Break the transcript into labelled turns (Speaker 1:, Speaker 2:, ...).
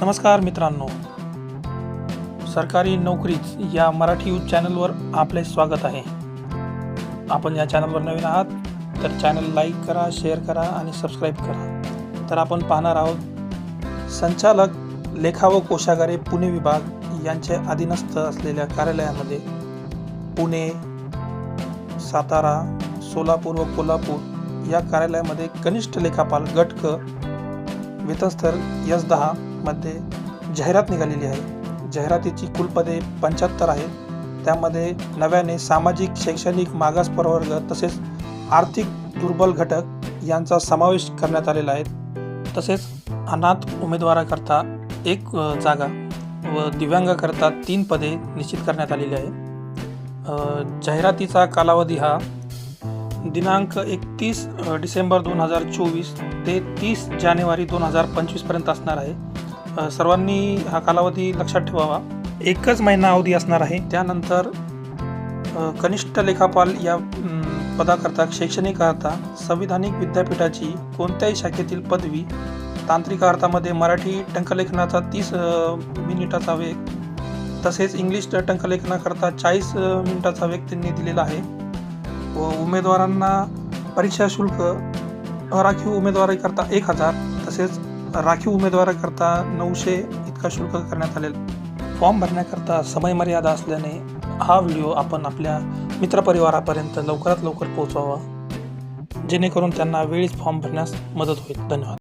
Speaker 1: नमस्कार मित्रांनो. सरकारी नोकरीच या मराठी यूज चॅनलवर आपले स्वागत आहे. आपण या चॅनलवर नवीन आहात तर चॅनल लाईक करा शेअर करा आणि सबस्क्राईब करा. तर आपण पाहणार आहोत संचालक लेखा व कोशागारे पुणे विभाग यांचे अधीनस्थ असलेल्या कार्यालयामध्ये पुणे सातारा सोलापूर व कोल्हापूर या कार्यालयामध्ये कनिष्ठ लेखापाल गट क वेतनस्तर यस दहा मध्ये जाहिरात निघालेली आहे. जाहिरातीची कुल पदे पंच्याहत्तर आहेत त्यामध्ये नव्याने सामाजिक शैक्षणिक मागास प्रवर्ग तसेच आर्थिक दुर्बल घटक यांचा समावेश करण्यात आलेला आहे. तसेच अनाथ उमेदवाराकरता एक जागा व दिव्यांगाकरता तीन पदे निश्चित करण्यात आलेली आहे. जाहिरातीचा कालावधी हा दिनांक एकतीस डिसेंबर दोन हजार चोवीस ते तीस जानेवारी दोन हजार पंचवीसपर्यंत असणार आहे. सर्वांनी हा कालावधी लक्षात ठेवावा. एकच महिना अवधी असणार आहे. त्यानंतर कनिष्ठ लेखापाल या पदाकरता शैक्षणिक अर्था संविधानिक विद्यापीठाची कोणत्याही शाखेतील पदवी तांत्रिक अर्थामध्ये मराठी टंकलेखनाचा तीस मिनिटाचा वेग तसेच इंग्लिश टंकलेखनाकरता चाळीस मिनिटाचा वेग त्यांनी दिलेला आहे. व उमेदवारांना परीक्षा शुल्क अराखीव उमेदवारीकरता एक हजार तसेच राखीव उमेदवाराकरता नऊशे इतका शुल्क करण्यात आलेला फॉर्म भरण्याकरता समयमर्यादा असल्याने हा व्हिडिओ आपण आपल्या मित्रपरिवारापर्यंत लवकरात लवकर पोहोचवावा. जेणेकरून त्यांना वेळीच फॉर्म भरण्यास मदत होईल. धन्यवाद.